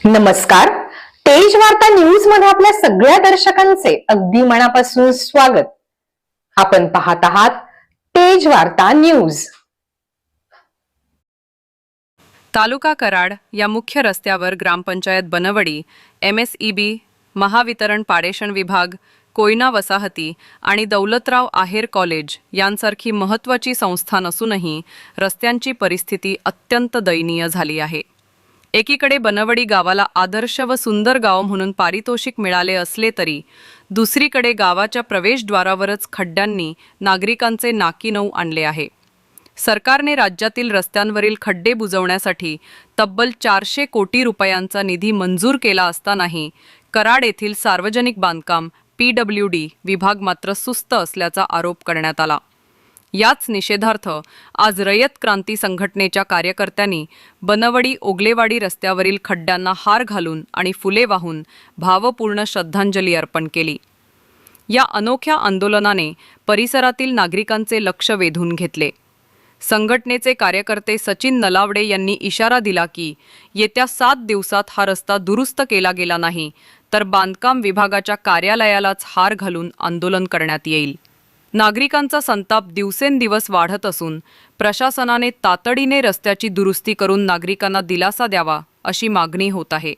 नमस्कार. तेज वार्ता न्यूजमध्ये आपल्या सगळ्या दर्शकांचे अगदी मनापासून स्वागत. आपण पाहत आहात तेज वार्ता न्यूज तालुका कराड या मुख्य रस्त्यावर gram panchayat Banwadi M S E B Mahavitaran पाडेशन विभाग कोयना वसाहती आणि दौलतराव आहेर कॉलेज यांसारखी महत्त्वाची संस्था नसूनही रस्त्यांची परिस्थिती अत्यंत दयनीय झाली आहे. एकीकडे बनवडी गावाला आदर्श व सुंदर गाव म्हणून पारितोषिक मिळाले असले तरी दुसरीकडे गावाच्या प्रवेशद्वारावरच खड्ड्यांनी नागरिकांचे नाकीनऊ आणले आहे. सरकारने राज्यातील रस्त्यांवरील खड्डे बुजवण्यासाठी तब्बल चारशे कोटी रुपयांचा निधी मंजूर केला असतानाही कराड येथील सार्वजनिक बांधकाम पी डब्ल्यू डी विभाग मात्र सुस्त असल्याचा आरोप करण्यात आला. याच निषेधार्थ आज रयत क्रांती संघटनेच्या कार्यकर्त्यांनी बनवडी ओगलेवाडी रस्त्यावरील खड्ड्यांना हार घालून आणि फुले वाहून भावपूर्ण श्रद्धांजली अर्पण केली. या अनोख्या आंदोलनाने परिसरातील नागरिकांचे लक्ष वेधून घेतले. संघटनेचे कार्यकर्ते सचिन नलावडे यांनी इशारा दिला की येत्या सात दिवसात हा रस्ता दुरुस्त केला गेला नाही तर बांधकाम विभागाच्या कार्यालयालाच हार घालून आंदोलन करण्यात येईल. नागरिकांचा संताप दिवसेंदिवस वाढत असून प्रशासनाने तातडीने रस्त्याची दुरुस्ती करून नागरिकांना दिलासा द्यावा अशी मागणी होत आहे.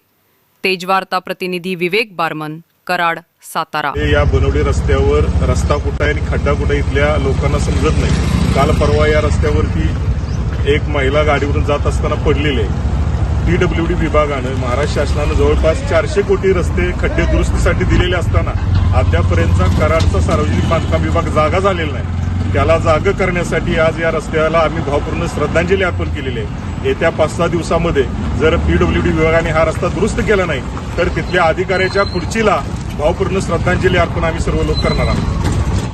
तेजवार्ता प्रतिनिधी विवेक बारमन कराड सातारा. या बनवडी रस्त्यावर रस्ता कुठं आहे आणि खड्डा कुठं इथल्या लोकांना समजत नाही. काल परवा या रस्त्यावरती एक महिला गाडीवरून जात असताना पडलेली आहे. पीडब्ल्यूडी विभागानं महाराष्ट्र शासनानं जवळपास चारशे कोटी रस्ते खड्डे दुरुस्तीसाठी दिलेले असताना अद्यापर्यंतचा कराडचा सार्वजनिक बांधकाम विभाग जागा झालेला नाही. त्याला जाग करण्यासाठी आज या रस्त्याला आम्ही भावपूर्ण श्रद्धांजली अर्पण केलेली आहे. येत्या पाच सहा दिवसामध्ये जर पीडब्ल्यूडी विभागाने हा रस्ता दुरुस्त केला नाही तर तिथल्या अधिकाऱ्याच्या खुर्चीला भावपूर्ण श्रद्धांजली अर्पण आम्ही सर्व लोक करणार आहोत.